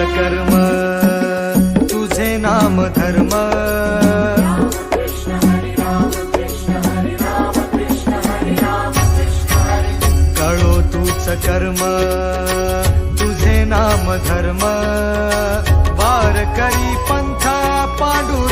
कर्म तुझे नाम धर्म. कळो तूच कर्म तुझे नाम धर्म. वार करी पंथा पांडू